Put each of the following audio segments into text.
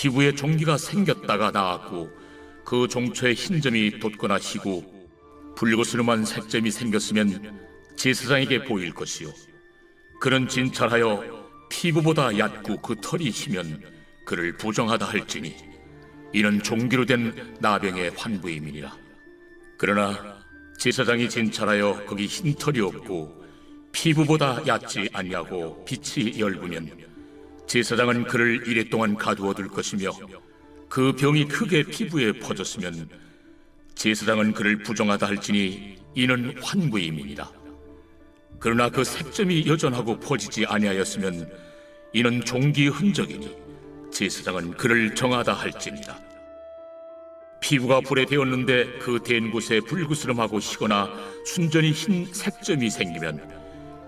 피부에 종기가 생겼다가 나았고 그 종초에 흰 점이 돋거나 희고 불구스름한 색점이 생겼으면 제사장에게 보일 것이요. 그는 진찰하여 피부보다 얕고 그 털이 희면 그를 부정하다 할지니 이는 종기로 된 나병의 환부임이니라. 그러나 제사장이 진찰하여 거기 흰 털이 없고 피부보다 얕지 아니하고 빛이 엷으면 제사장은 그를 이래 동안 가두어 둘 것이며 그 병이 크게 피부에 퍼졌으면 제사장은 그를 부정하다 할지니 이는 환부임이니라. 그러나 그 색점이 여전하고 퍼지지 아니하였으면 이는 종기 흔적이니 제사장은 그를 정하다 할지니라. 피부가 불에 데었는데 그댄 곳에 불구스름하고 희거나 순전히 흰 색점이 생기면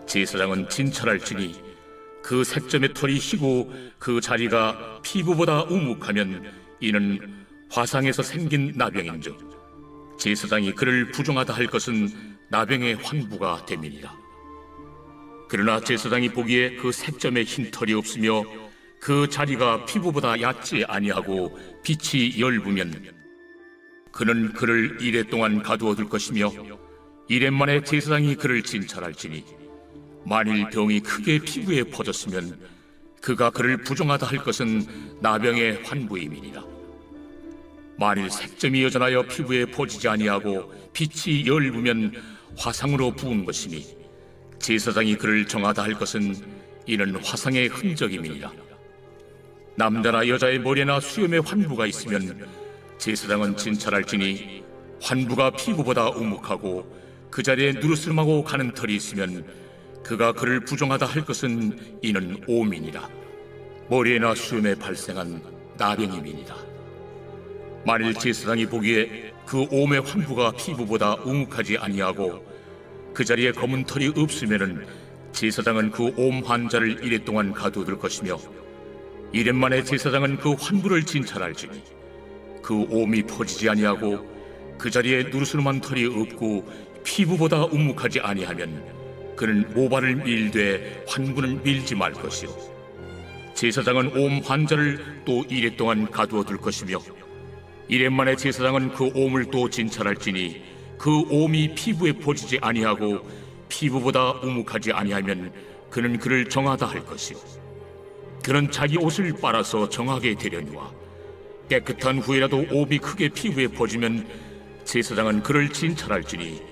제사장은 진찰할지니 그 색점의 털이 희고 그 자리가 피부보다 우묵하면 이는 화상에서 생긴 나병인즉 제사장이 그를 부정하다 할 것은 나병의 환부가 됨이니라. 그러나 제사장이 보기에 그 색점에 흰 털이 없으며 그 자리가 피부보다 얕지 아니하고 빛이 엷으면 그는 그를 이래 동안 가두어 둘 것이며 이래 만에 제사장이 그를 진찰할지니 만일 병이 크게 피부에 퍼졌으면 그가 그를 부정하다 할 것은 나병의 환부임이니라. 만일 색점이 여전하여 피부에 퍼지지 아니하고 빛이 엷으면 화상으로 부은 것이니 제사장이 그를 정하다 할 것은 이는 화상의 흔적임이니라. 남자나 여자의 머리나 수염에 환부가 있으면 제사장은 진찰할지니 환부가 피부보다 우묵하고 그 자리에 누르스름하고 가는 털이 있으면 그가 그를 부정하다 할 것은 이는 오민이라. 머리에나 수염에 발생한 나병임이니라. 만일 제사장이 보기에 그 오의 환부가 피부보다 우묵하지 아니하고 그 자리에 검은 털이 없으면은 제사장은 그 옴 환자를 이래 동안 가두어둘 것이며 이래 만에 제사장은 그 환부를 진찰할지니 그 옴이 퍼지지 아니하고 그 자리에 누르스름한 털이 없고 피부보다 우묵하지 아니하면 그는 모발을 밀되 환부는 밀지 말 것이요. 제사장은 옴 환자를 또 이래 동안 가두어 둘 것이며 이래 만에 제사장은 그 옴을 또 진찰할지니 그 옴이 피부에 퍼지지 아니하고 피부보다 우묵하지 아니하면 그는 그를 정하다 할 것이요. 그는 자기 옷을 빨아서 정하게 되려니와 깨끗한 후에라도 옴이 크게 피부에 퍼지면 제사장은 그를 진찰할지니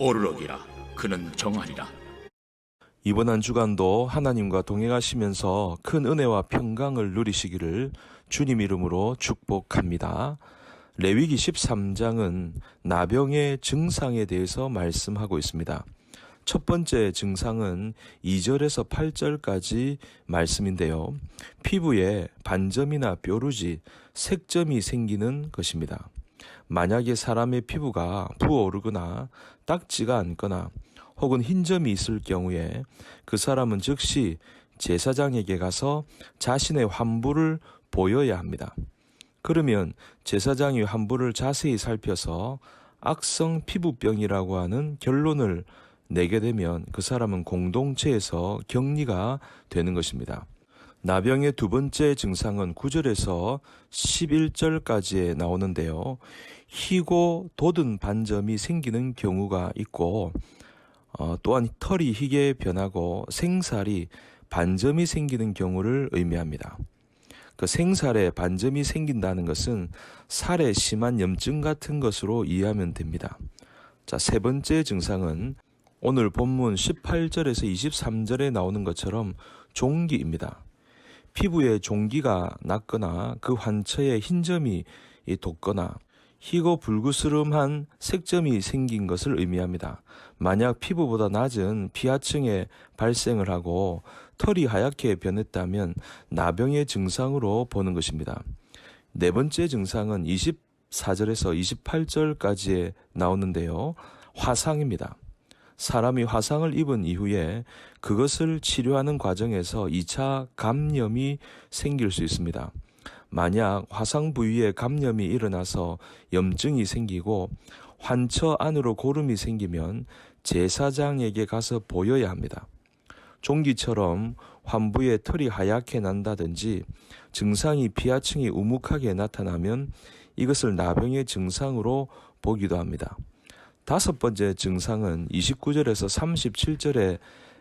오르럭이라 그는 정하리라 이번 한 주간도 하나님과 동행하시면서 큰 은혜와 평강을 누리시기를 주님 이름으로 축복합니다. 레위기 13장은 나병의 증상에 대해서 말씀하고 있습니다. 첫 번째 증상은 2절에서 8절까지 말씀인데요. 피부에 반점이나 뾰루지, 색점이 생기는 것입니다. 만약에 사람의 피부가 부어오르거나 딱지가 않거나 혹은 흰 점이 있을 경우에 그 사람은 즉시 제사장에게 가서 자신의 환부를 보여야 합니다. 그러면 제사장이 환부를 자세히 살펴서 악성 피부병이라고 하는 결론을 내게 되면 그 사람은 공동체에서 격리가 되는 것입니다. 나병의 두 번째 증상은 9절에서 11절까지에 나오는데요. 희고 돋은 반점이 생기는 경우가 있고 어, 또한 털이 희게 변하고 생살이 반점이 생기는 경우를 의미합니다. 그 생살에 반점이 생긴다는 것은 살에 심한 염증 같은 것으로 이해하면 됩니다. 자, 세 번째 증상은 오늘 본문 18절에서 23절에 나오는 것처럼 종기입니다. 피부에 종기가 났거나 그 환처에 흰 점이 돋거나 희고 불구스름한 색점이 생긴 것을 의미합니다. 만약 피부보다 낮은 피하층에 발생을 하고 털이 하얗게 변했다면 나병의 증상으로 보는 것입니다. 네 번째 증상은 24절에서 28절까지에 나오는데요. 화상입니다. 사람이 화상을 입은 이후에 그것을 치료하는 과정에서 2차 감염이 생길 수 있습니다. 만약 화상 부위에 감염이 일어나서 염증이 생기고 환처 안으로 고름이 생기면 제사장에게 가서 보여야 합니다. 종기처럼 환부에 털이 하얗게 난다든지 증상이 피하층이 우묵하게 나타나면 이것을 나병의 증상으로 보기도 합니다. 다섯 번째 증상은 29절에서 37절에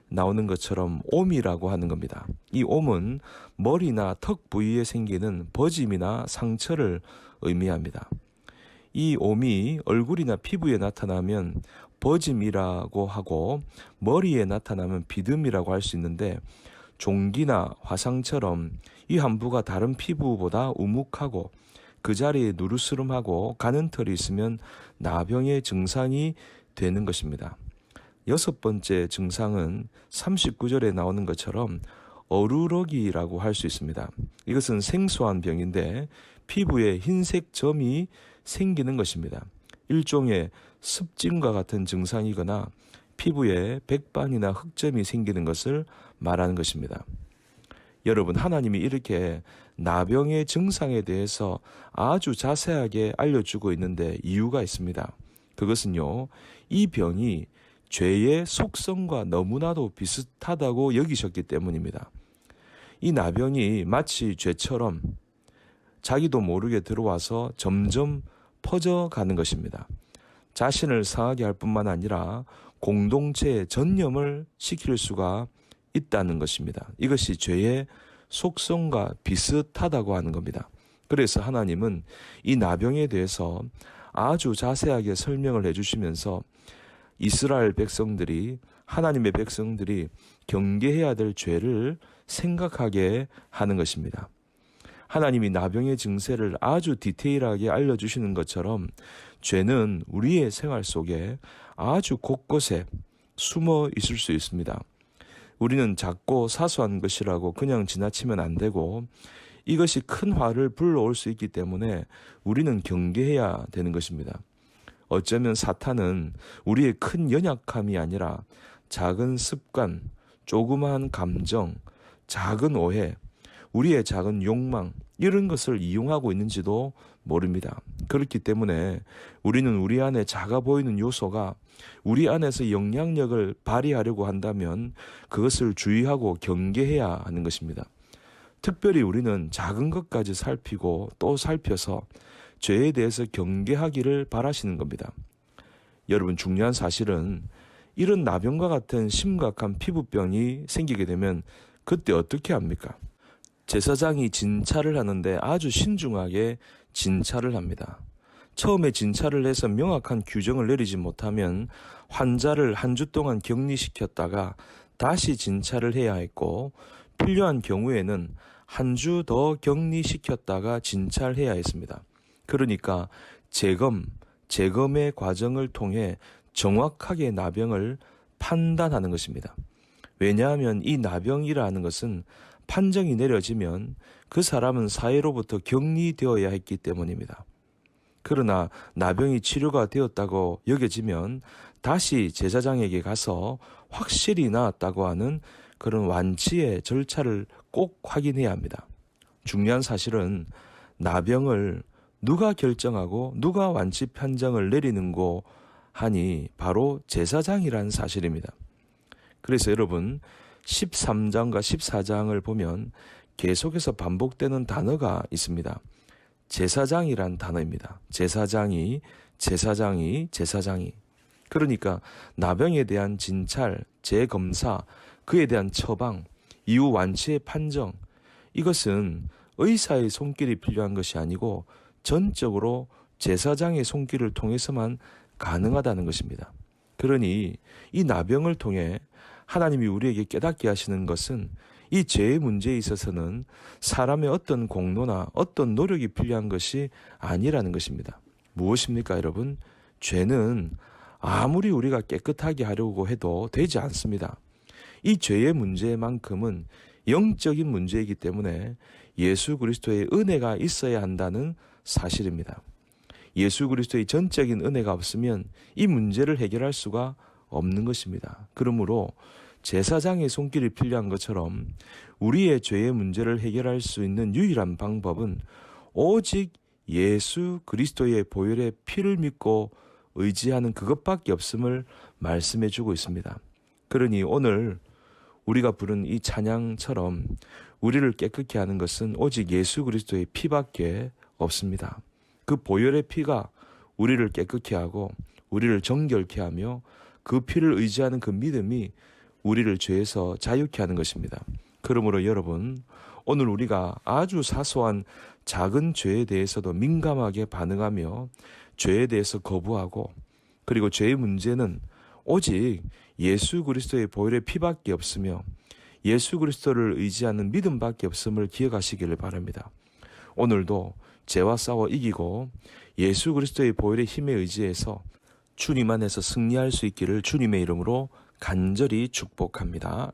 나오는 것처럼 옴이라고 하는 겁니다. 이 옴은 머리나 턱 부위에 생기는 버짐이나 상처를 의미합니다. 이 옴이 얼굴이나 피부에 나타나면 버짐이라고 하고 머리에 나타나면 비듬이라고 할 수 있는데 종기나 화상처럼 이 한부가 다른 피부보다 우묵하고 그 자리에 누르스름하고 가는 털이 있으면 나병의 증상이 되는 것입니다. 여섯 번째 증상은 39절에 나오는 것처럼 어루러기라고 할 수 있습니다. 이것은 생소한 병인데 피부에 흰색 점이 생기는 것입니다. 일종의 습진과 같은 증상이거나 피부에 백반이나 흑점이 생기는 것을 말하는 것입니다. 여러분, 하나님이 이렇게 나병의 증상에 대해서 아주 자세하게 알려주고 있는데 이유가 있습니다. 그것은요, 이 병이 죄의 속성과 너무나도 비슷하다고 여기셨기 때문입니다. 이 나병이 마치 죄처럼 자기도 모르게 들어와서 점점 퍼져가는 것입니다. 자신을 상하게 할 뿐만 아니라 공동체의 전염을 시킬 수가 있다는 것입니다. 이것이 죄의 속성과 비슷하다고 하는 겁니다. 그래서 하나님은 이 나병에 대해서 아주 자세하게 설명을 해주시면서 이스라엘 백성들이 하나님의 백성들이 경계해야 될 죄를 생각하게 하는 것입니다. 하나님이 나병의 증세를 아주 디테일하게 알려주시는 것처럼 죄는 우리의 생활 속에 아주 곳곳에 숨어 있을 수 있습니다. 우리는 작고 사소한 것이라고 그냥 지나치면 안 되고 이것이 큰 화를 불러올 수 있기 때문에 우리는 경계해야 되는 것입니다. 어쩌면 사탄은 우리의 큰 연약함이 아니라 작은 습관, 조그마한 감정, 작은 오해, 우리의 작은 욕망, 이런 것을 이용하고 있는지도 모릅니다. 그렇기 때문에 우리는 우리 안에 작아 보이는 요소가 우리 안에서 영향력을 발휘하려고 한다면 그것을 주의하고 경계해야 하는 것입니다. 특별히 우리는 작은 것까지 살피고 또 살펴서 죄에 대해서 경계하기를 바라시는 겁니다. 여러분 중요한 사실은 이런 나병과 같은 심각한 피부병이 생기게 되면 그때 어떻게 합니까? 제사장이 진찰을 하는데 아주 신중하게 진찰을 합니다. 처음에 진찰을 해서 명확한 규정을 내리지 못하면 환자를 한 주 동안 격리시켰다가 다시 진찰을 해야 했고 필요한 경우에는 한 주 더 격리시켰다가 진찰해야 했습니다. 그러니까 재검, 재검의 과정을 통해 정확하게 나병을 판단하는 것입니다. 왜냐하면 이 나병이라는 것은 판정이 내려지면 그 사람은 사회로부터 격리되어야 했기 때문입니다. 그러나 나병이 치료가 되었다고 여겨지면 다시 제사장에게 가서 확실히 나았다고 하는 그런 완치의 절차를 꼭 확인해야 합니다. 중요한 사실은 나병을 누가 결정하고 누가 완치 판정을 내리는고 하니 바로 제사장이라는 사실입니다. 그래서 여러분 13장과 14장을 보면 계속해서 반복되는 단어가 있습니다. 제사장이란 단어입니다. 제사장이, 제사장이, 제사장이. 그러니까 나병에 대한 진찰, 재검사, 그에 대한 처방, 이후 완치의 판정, 이것은 의사의 손길이 필요한 것이 아니고 전적으로 제사장의 손길을 통해서만 가능하다는 것입니다. 그러니 이 나병을 통해 하나님이 우리에게 깨닫게 하시는 것은 이 죄의 문제에 있어서는 사람의 어떤 공로나 어떤 노력이 필요한 것이 아니라는 것입니다. 무엇입니까, 여러분? 죄는 아무리 우리가 깨끗하게 하려고 해도 되지 않습니다. 이 죄의 문제만큼은 영적인 문제이기 때문에 예수 그리스도의 은혜가 있어야 한다는 사실입니다. 예수 그리스도의 전적인 은혜가 없으면 이 문제를 해결할 수가 없는 것입니다. 그러므로 제사장의 손길이 필요한 것처럼 우리의 죄의 문제를 해결할 수 있는 유일한 방법은 오직 예수 그리스도의 보혈의 피를 믿고 의지하는 그것밖에 없음을 말씀해 주고 있습니다. 그러니 오늘 우리가 부른 이 찬양처럼 우리를 깨끗게 하는 것은 오직 예수 그리스도의 피밖에 없습니다. 그 보혈의 피가 우리를 깨끗게 하고 우리를 정결케 하며 그 피를 의지하는 그 믿음이 우리를 죄에서 자유케 하는 것입니다. 그러므로 여러분, 오늘 우리가 아주 사소한 작은 죄에 대해서도 민감하게 반응하며 죄에 대해서 거부하고 그리고 죄의 문제는 오직 예수 그리스도의 보혈의 피밖에 없으며 예수 그리스도를 의지하는 믿음밖에 없음을 기억하시기를 바랍니다. 오늘도 죄와 싸워 이기고 예수 그리스도의 보혈의 힘에 의지해서 주님 안에서 승리할 수 있기를 주님의 이름으로 간절히 축복합니다.